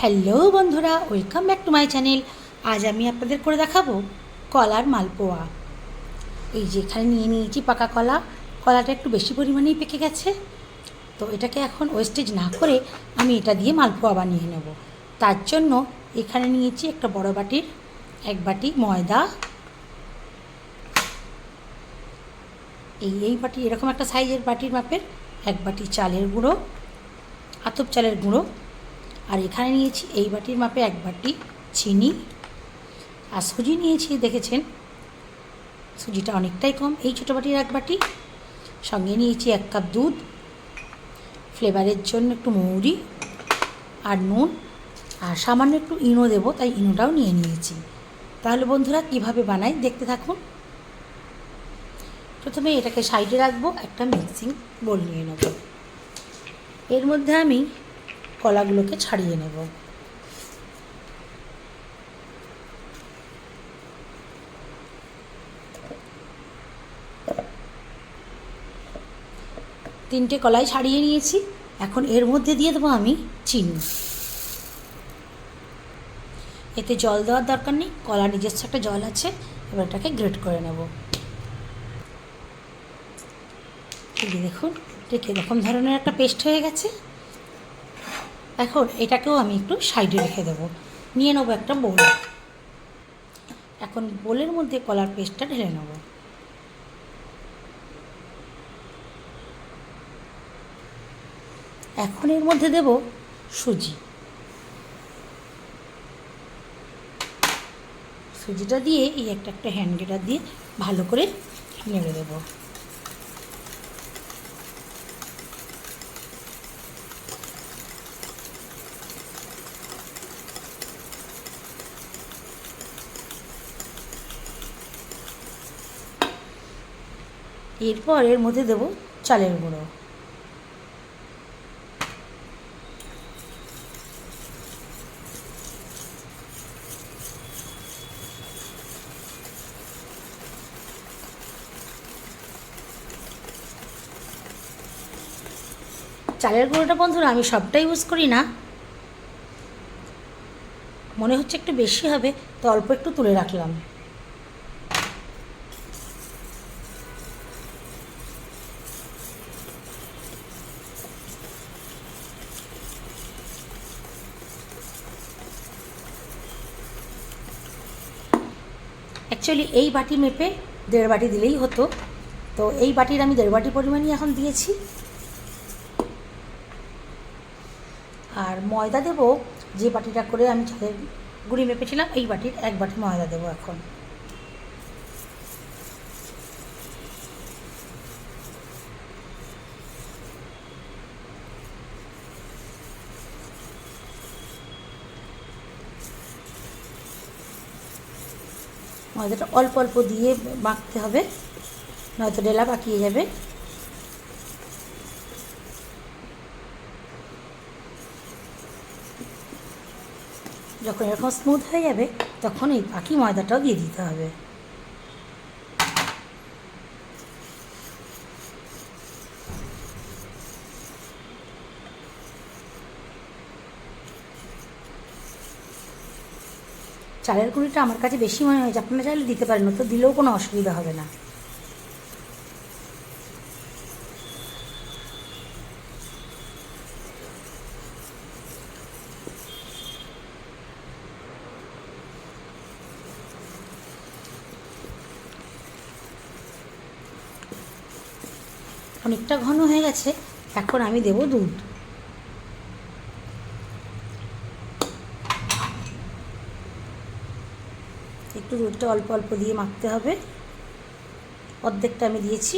Hello বন্ধুরা, welcome back to my channel. আজ আমি আপনাদের করে দেখাবো কলার মালপোয়া। এই যে এখানে নিয়ে নিয়েছি পাকা কলা। কলাটা একটু বেশি পরিমাণেই পেকে গেছে। তো এটাকে এখন ওয়েস্টেজ না করে আমি এটা দিয়ে মালপোয়া বানিয়ে নেব। তার জন্য এখানে নিয়েছি একটা বড় বাটির, এক বাটি ময়দা। এই এই বাটি এরকম একটা সাইজের বাটির মাপের, এক বাটি চালের গুঁড়ো, আতপ চালের গুঁড়ো। আর এখানে নিয়েছি এই বাটির মাপে এক বাটি চিনি। আর সুজি নিয়েছি, দেখেছেন? সুজিটা অনেকটাই কম, এই ছোটো বাটির এক বাটি। সঙ্গে নিয়েছি এক কাপ দুধ। ফ্লেভারের জন্য একটু মৌরি আর নুন। আর সামান্য একটু ইনো দেবো, তাই ইনোটাও নিয়ে নিয়েছি। তাহলে বন্ধুরা, কীভাবে বানাই দেখতে থাকুন। প্রথমে এটাকে সাইডে রাখব, একটা মিক্সিং বোল নিয়ে নেব। এর মধ্যে আমি কলাগুলোকে ছাড়িয়ে নেব। তিনটে কলাই ছাড়িয়ে নিয়েছি। এখন এর মধ্যে দিয়ে দেবো আমি চিনি। এতে জল দেওয়ার দরকার নেই, কলা নিজস্ব একটা জল আছে, এবার এটাকে গ্রেট করে নেব। দেখুন, ঠিক এরকম ধরনের একটা পেস্ট হয়ে গেছে। এখন এটাকেও আমি একটু সাইডে রেখে দেবো। নিয়ে নেব একটা বোল। এখন বোলের মধ্যে কলার পেস্টটা ঢেলে নেব। এখন এর মধ্যে দেব সুজি। সুজিটা দিয়ে এই একটা একটা হ্যান্ড গ্রেটার দিয়ে ভালো করে নেড়ে দেবো। এরপর এর মধ্যে দেব চালের গুঁড়ো। চালের গুঁড়োটা বন্ধুরা আমি সবটাই ইউজ করি না। মনে হচ্ছে একটু বেশি হবে, তো অল্প একটু তুলে রাখলাম। অ্যাকচুয়ালি এই বাটি মেপে দেড় বাটি দিলেই হতো। তো এই বাটির আমি দেড় বাটি পরিমাণই এখন দিয়েছি। আর ময়দা দেব, যে বাটিটা করে আমি চালের গুঁড়ি মেপেছিলাম, এই বাটির এক বাটি ময়দা দেবো এখন। ময়দাটা অল্প অল্প দিয়ে মাখতে হবে, নয়তো ডেলা পাকিয়ে যাবে। যখন এরকম স্মুথ হয়ে যাবে, তখন এই পাখি ময়দাটাও দিয়ে দিতে হবে। চালের গুঁড়িটা আমার কাছে বেশি মনে হয়েছে। আপনারা চাইলে দিতে পারেন তো দিলেও কোনো অসুবিধা হবে না। অনেকটা ঘন হয়ে গেছে, এখন আমি দেব দুধ। দুধটা অল্প অল্প দিয়ে মাখতে হবে। অর্ধেকটা আমি দিয়েছি।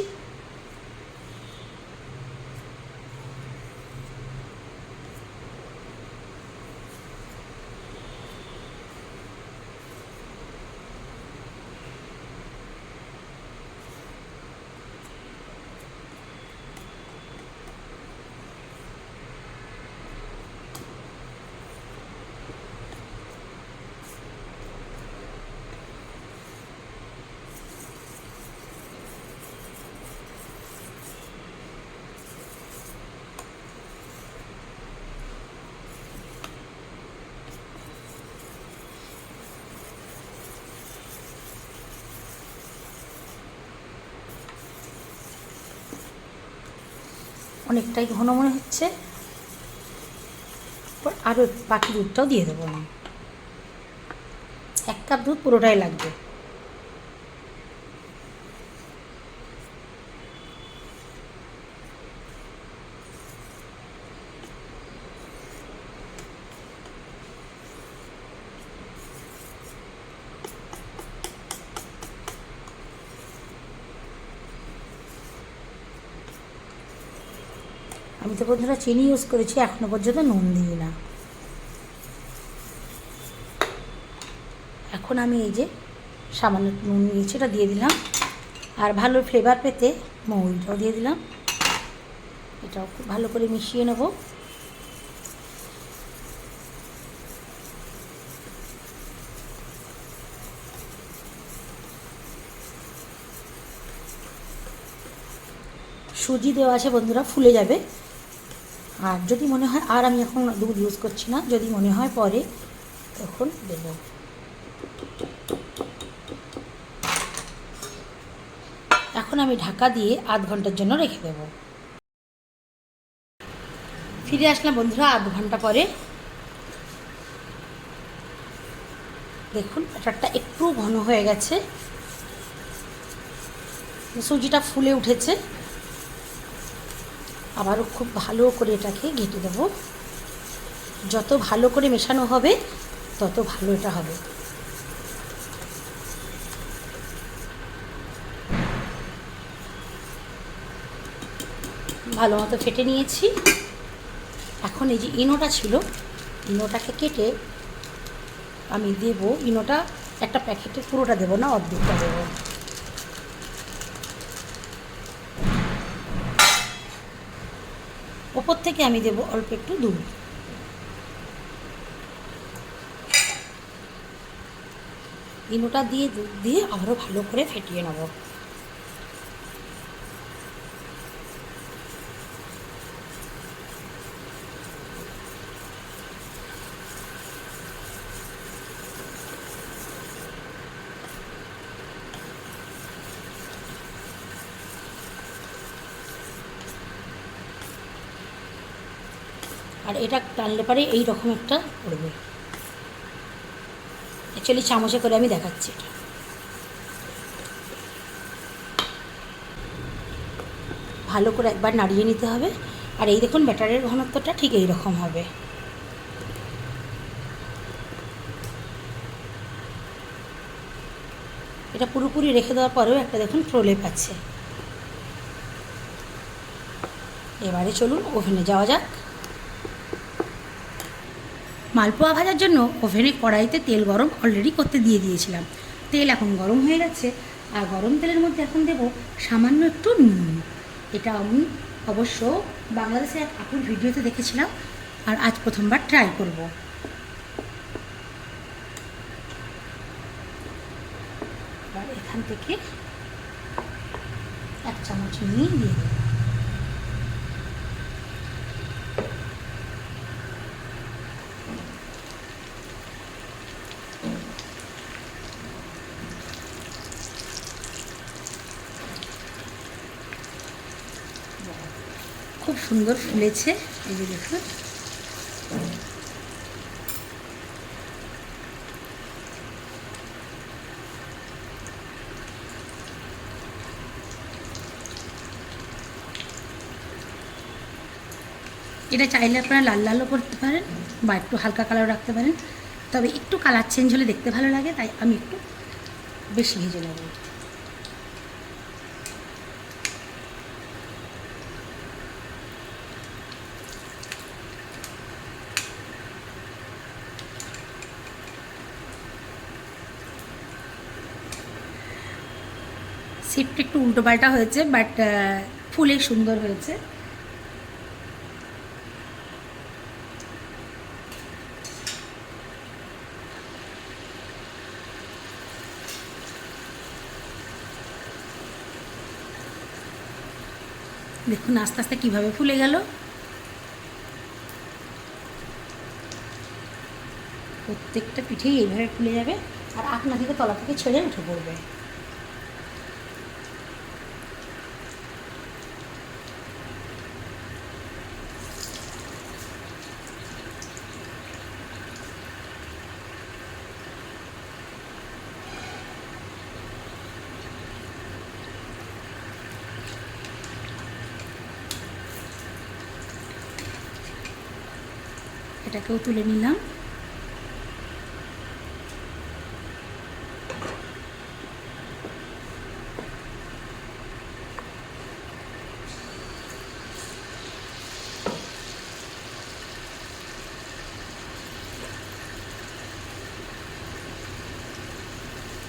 অনেকটাই ঘন মনে হচ্ছে। আরও বাকি দুধটাও দিয়ে দেবো আমি। এক কাপ দুধ পুরোটাই লাগবে। আমি তো বন্ধুরা চিনি ইউজ করেছি, এখনও পর্যন্ত নুন দিই না। এখন আমি এই যে সামান্য নুন নিয়েছি এটা দিয়ে দিলাম। আর ভালো ফ্লেভার পেতে মৌরিটাও দিয়ে দিলাম। এটাও খুব ভালো করে মিশিয়ে নেব। সুজি দেওয়া আছে বন্ধুরা, ফুলে যাবে। আর যদি মনে হয়, আর আমি এখন দুধ ইউজ করছি না, যদি মনে হয় পরে তখন দেব। এখন আমি ঢাকা দিয়ে আধ ঘণ্টার জন্য রেখে দেব। ফিরে আসলাম বন্ধুরা আধ ঘণ্টা পরে। দেখুন ব্যাটারটা একটু ঘন হয়ে গেছে। সুজিটা ফুলে উঠেছে। আবারও খুব ভালো করে এটাকে ঘেঁটে দেবো যত ভালো করে মেশানো হবে, তত ভালো এটা হবে। ভালো মতো ফেটে নিয়েছি। এখন এই যে ইনোটা ছিল, ইনোটাকে কেটে আমি দেব। ইনোটা একটা প্যাকেটে পুরোটা দেবো না, অর্ধেকটা দেবো। ওপর থেকে আমি দেব অল্প একটু দুধ। ইনোটা দিয়ে দুধ দিয়ে আরও ভালো করে ফেটিয়ে নেব। আর এটা টানলে পারে এই রকম একটা পড়বে। অ্যাকচুয়ালি চামচে করে আমি দেখাচ্ছি এটা। ভালো করে একবার নাড়িয়ে নিতে হবে। আর এই দেখুন ব্যাটারের ঘনত্বটা ঠিক এই রকম হবে। এটা পুরোপুরি রেখে দেওয়ার পরেও একটা দেখুন প্রলেপ আছে। এবারে চলুন ওভেনে যাওয়া যাক। মালপোয়া ভাজার জন্য ওভেনে কড়াইতে তেল গরম অলরেডি করতে দিয়ে দিয়েছিলাম। তেল এখন গরম হয়ে গেছে। আর গরম তেলের মধ্যে এখন দেব সামান্য একটু নুন। এটা আমি অবশ্য বাংলাদেশে এক আপুর ভিডিওতে দেখেছিলাম। আর আজ প্রথমবার ট্রাই করব। এখান থেকে এক চামচ নিয়ে দিয়ে দেবো। সুন্দর ফুলেছে এই যে দেখুন। এটা চাইলে আপনারা লাল লালও করতে পারেন বা একটু হালকা কালার রাখতে পারেন। তবে একটু কালার চেঞ্জ হলে দেখতে ভালো লাগে, তাই আমি একটু বেশি ভেজে নেব। সিটটা একটু উল্টো পাল্টা হয়েছে বাট ফুলে সুন্দর হয়েছে। দেখুন আস্তে আস্তে কীভাবে ফুলে গেল। প্রত্যেকটা পিঠেই এইভাবে ফুলে যাবে, আর আপনা থেকে তলা থেকে ছেড়ে উঠে পড়বে। এটাকেও তুলে নিলাম।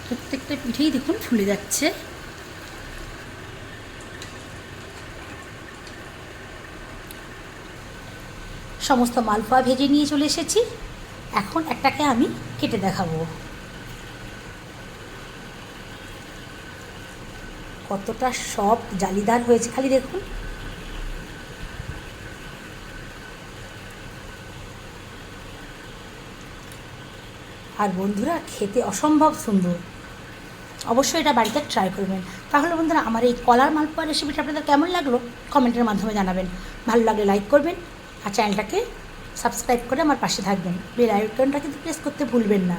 প্রত্যেকটা পিঠেই দেখুন ফুলে যাচ্ছে। সমস্ত মালপোয়া ভেজে নিয়ে চলে এসেছি। এখন একটাকে আমি কেটে দেখাবো। কতটা সফট জালিদার হয়েছে খালি দেখুন। আর বন্ধুরা, খেতে অসম্ভব সুন্দর। অবশ্যই এটা বাড়িতে ট্রাই করবেন। তাহলে বন্ধুরা, আমার এই কলার মালপোয়া রেসিপিটা আপনাদের কেমন লাগল? কমেন্টের মাধ্যমে জানাবেন। ভালো লাগলে লাইক করবেন আর চ্যানেলটাকে সাবস্ক্রাইব করে আমার পাশে থাকবেন। বেল আইকনটা কিন্তু প্রেস করতে ভুলবেন না।